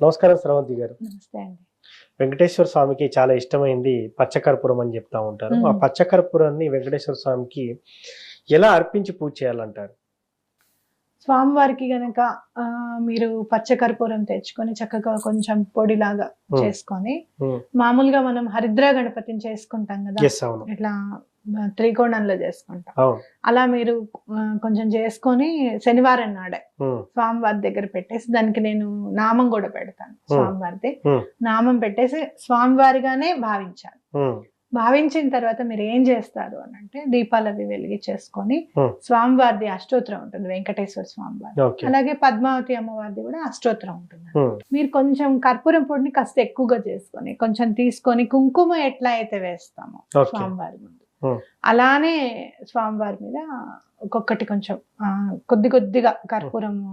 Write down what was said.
నమస్కారం స్రవంతి గారు. వెంకటేశ్వర స్వామికి చాలా ఇష్టమైంది పచ్చకర్పూరం అని చెప్తా ఉంటారు. ఆ. పచ్చకర్పూరాన్ని వెంకటేశ్వర స్వామికి ఎలా అర్పించి పూజ చేయాలంటారు? స్వామివారికి గనక మీరు పచ్చకర్పూరం తెచ్చుకొని చక్కగా కొంచెం పొడిలాగా. చేసుకొని. మామూలుగా మనం హరిద్ర గణపతిని చేసుకుంటాం కదా ఇట్లా త్రికోణంలో చేసుకుంటాం అలా మీరు కొంచెం చేసుకొని శనివారం నాడే. స్వామివారి దగ్గర పెట్టేసి దానికి నేను నామం కూడా పెడతాను స్వామివారిది. నామం పెట్టేసి స్వామివారిగానే భావించాలి మ్మ్. భావించిన తర్వాత మీరు ఏం చేస్తారు అని అంటే దీపాలు అవి వెలిగించేసుకొని. స్వామివారిది అష్టోత్తరం ఉంటుంది వెంకటేశ్వర స్వామివారి ఓకే అలాగే పద్మావతి అమ్మవారిది కూడా అష్టోత్తరం ఉంటుంది. మీరు కొంచెం కర్పూరం పొడిని కాస్త ఎక్కువగా చేసుకొని కొంచెం తీసుకొని కుంకుమ ఎట్లా అయితే వేస్తామో స్వామివారి ముందు. అలానే స్వామివారి మీద ఒక్కొక్కటి కొంచెం కొద్ది కొద్దిగా కర్పూరం